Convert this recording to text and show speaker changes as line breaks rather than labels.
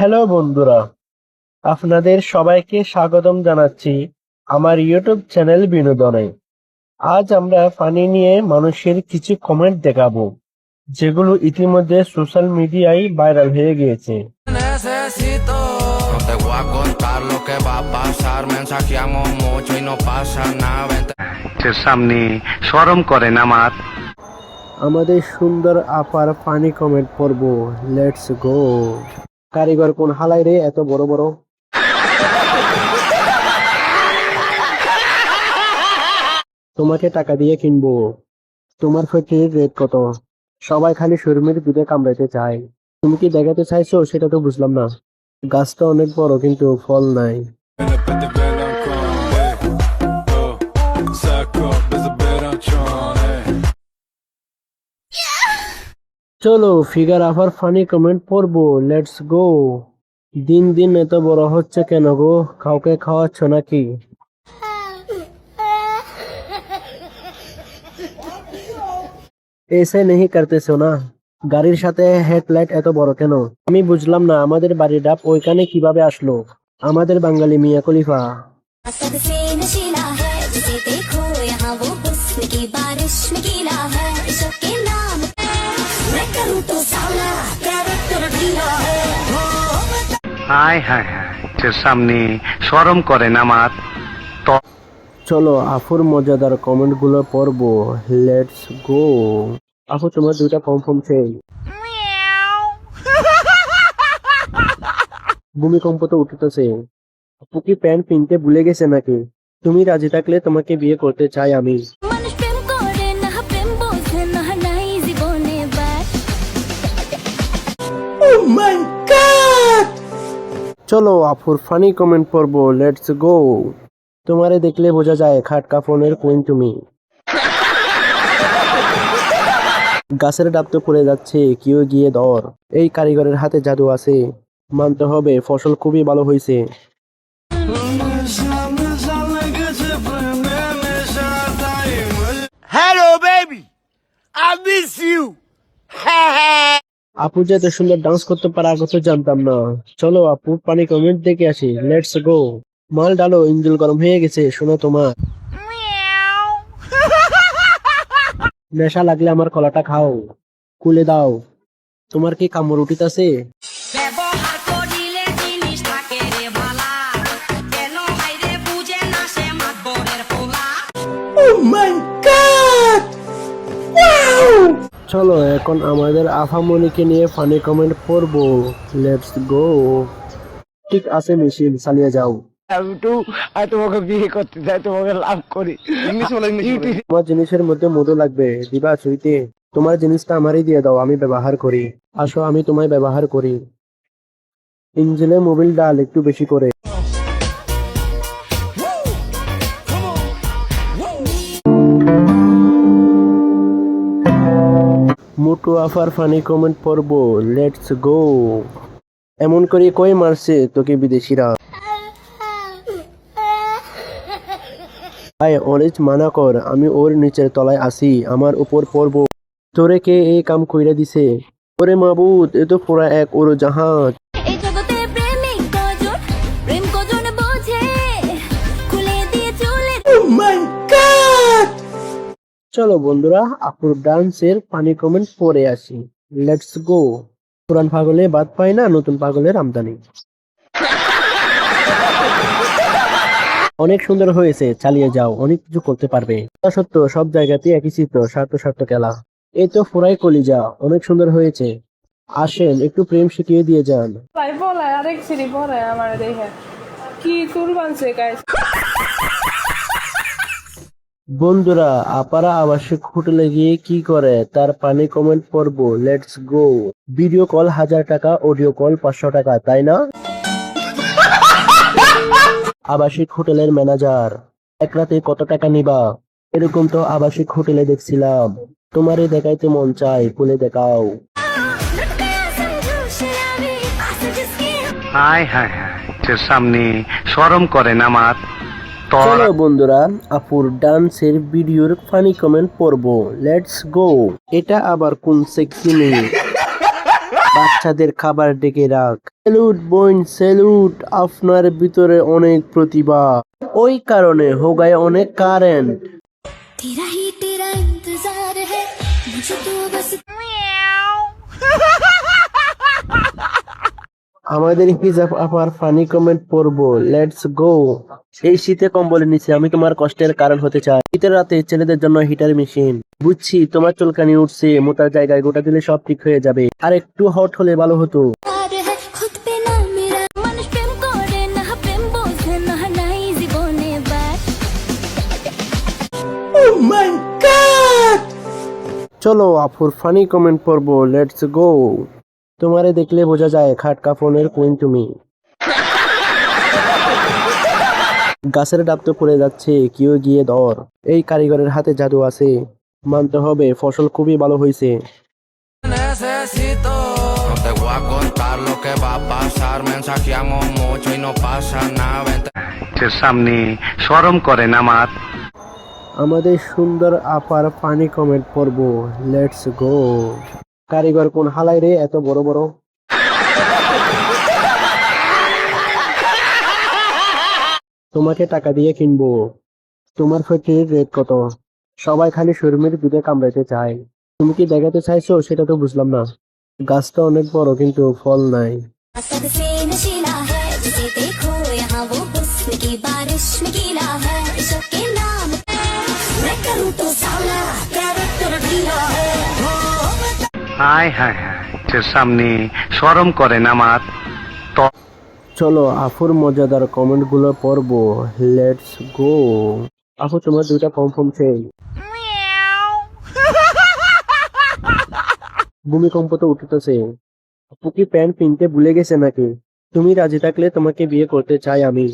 Hello বন্ধুরা আপনাদের সবাইকে স্বাগতম জানাচ্ছি আমার ইউটিউব চ্যানেল বিনোদনে। আজ আমরা পানি নিয়ে মানুষের কিছু কমেন্ট দেখাবো যেগুলো ইতিমধ্যে সোশ্যাল মিডিয়ায় ভাইরাল হয়ে গিয়েছে।
সামনে শরম করেন আমার
আমাদের সুন্দর আপার পানি কমেন্ট পড়ব লেটস গো কারিগর কোন হালাই রে, এত বড় বড়? তোমাকে টাকা দিয়ে কিনবো। তোমার ফ্যাক্টরির রেট কত? সবাই খালি শরীরের দুধে কামড়াইতে চায়। তুমি কি দেখাতে চাইছো? সেটা তো বুঝলাম না। গাছটা অনেক বড়, কিন্তু ফল নাই। চলো, ফিগার আফার ফানি কমেন্ট পড়ব লেটস গো দিন দিন এত বড় হচ্ছে কেন গো? কাউকে খাওয়াচ্ছ নাকি? এসে নেহি করতেছো না? গাড়ির সাথে হেডলাইট এত বড় কেন? আমি বুঝলাম না, আমাদের বাড়ির ডাব ওইখানে কীভাবে আসলো? আমাদের বাঙালি মিয়া
কলিফা
হায় হায় হায় সামনে শরম করেন আমার
চলো আফুর মজাদার কমেন্টগুলো পড়ব। লেটস গো আফু তোমার দুইটা ফর্ম ফর্ম চাই ভূমিকম্প তো উঠতেছে। আপু কি প্যান্ট কিনতে ভুলে গেছে নাকি? তুমি রাজি থাকলে তোমাকে বিয়ে করতে চাই আমি।
মানুষ প্রেম
চলো আফুর ফানি কমেন্ট পড়ব লেটস গো তোমারে দেখলে বোঝা যায়, খাটকা ফোনের কুইন তুমি। গাছের ডাব তো পড়ে যাচ্ছে, কেউ গিয়ে ধর। এই কারিগরের হাতে জাদু আছে। মানতে হবে, ফসল খুবই ভালো হয়েছে আপু যে এত সুন্দর ডান্স করতে পারে আগে তো জানতাম না। চলো আপু, পানি কমেন্ট দেখে আসি। লেটস গো মাল ডালো ইঞ্জুল গরম হয়ে গেছে, শোনো তোমার। নেশা লাগলে আমার কলাটা খাও। কুলে দাও। তোমার কি কামড় উঠিতাছে? চলো এখন আমাদের আফামনিকে নিয়ে ফানি কমেন্ট পড়ব লেটস গো ঠিক আছে মিছিল চালিয়ে যাও। আমি তো তোমাকে বিয়ে করতে চাই তোমাকে লাভ করি। তোমার জিনিসের মধ্যে মধু লাগবে দিবা চুইতে। তোমার জিনিসটা আমারই দিয়ে দাও আমি ব্যবহার করি। আসো আমি তোমায় ব্যবহার করি। ইঞ্জিনে মোবিল ডাল একটু বেশি করে। মোটু আফার ফানি কমেন্ট পড়ব লেটস গো এমন করে কই মারছে তোকে বিদেশিরা? ভাই অরেঞ্জ মানা কর, আমি ওর নিচের তলায় আসি আমার উপর পড়ব। তোরে কে এই কাম কইরা দিছে? ওরে মাবুদ, এ তো পুরা এক ওর জাহাজ
চলো
বন্ধুরা, আপুর ডান্সের পানি কমেন্ট পরে আসি। লেটস গো পুরান পাগলে বাদ পায় না, নতুন পাগলের আমদানি। অনেক সুন্দর হয়েছে, চালিয়ে যাও, অনেক কিছু করতে পারবে। তা সত্য, সব জায়গাতে একই চিত্র স্বার্থ স্বার্থ খেলা। এই তো ফোরাই কলিজা, অনেক সুন্দর হয়েছে। আসেন, একটু প্রেম শিখিয়ে দিয়ে যান।
আরেক সিঁড়ি আমার দেখে কি গাইস
বন্ধুরা আপারা আবাসিক হোটেলে গিয়ে কি করে? তার পানি কমেন্ট পড়ব। লেটস গো ভিডিও কল হাজার টাকা অডিও কল পাঁচশো টাকা তাই না? আবাসিক হোটেলের ম্যানেজার এক রাতে কত টাকা নিবা? এরকম তো আবাসিক হোটেলে দেখছিলাম। তোমারে দেখাইতে মন চাই বলে দেখাও।
হায় হায় সামনে সরম করে নামাত
চলো বন্ধুরা আপুর ডান্সের ভিডিওর ফানি কমেন্ট পড়ব। লেটস গো এটা আবার কোন সেক্সি মেয়ে? বাচ্চাদের খাবার ডেকে রাখ। স্যালুট বোন স্যালুট আপনার ভিতরে অনেক প্রতিভা। ওই কারণে হোগায় অনেক কারেন্ট
तेरा
আমাদের হিজাব আপার ফানি কমেন্ট পড়ব। লেটস গো এই শীতে কম্বলে নিচে আমি তোমার কষ্টের কারণ হতে চাই। শীতের রাতে ছেলেদের জন্য হিটার মেশিন বুঝছি তোমার চুলকানি উঠছে মোটা জায়গায় গোটা দিলে সব ঠিক হয়ে যাবে। আর একটু হট হলে ভালো হতো।
oh
চলো আপুর ফানি কমেন্ট পড়ব। লেটস গো তোমারে দেখলে বোঝা যায় খাটকা ফোনের কুইন তুমি। গাছের ডাব তো পড়ে যাচ্ছে কেউ গিয়ে ধর এই কারিগরের হাতে জাদু আছে। মানতে হবে ফসল খুবই ভালো হয়েছে
সামনে শরম করেন আমার
আমাদের সুন্দর আপার পানি কমেন্ট পড়ব লেটস গো কারিগর কোন হালাই রে এত বড় বড় তোমাকে টাকা দিয়ে কিনবো তোমার ফ্যাক্টরির রেট কত সবাই খালি শরীরের দুধে কামড়াতে চায় তুমি কি দেখাতে চাইছো সেটা তো বুঝলাম না গাছটা অনেক বড় কিন্তু ফল নাই
कद से नशीला है जिसे देखो यहाँ वो हुस्न की बारिश में गीला है
হায় হায় হায় তোর সামনে শরম করেন আমার
চলো আফুর মজাদার কমেন্টগুলো পড়ব। লেটস গো আফু তোমার দুইটা ফর্ম ফর্ম চাই ভূমিকম্প তো উঠতেছে। আপু কি প্যান্ট কিনতে ভুলে গেছে নাকি? তুমি রাজি থাকলে তোমাকে বিয়ে করতে চাই আমি।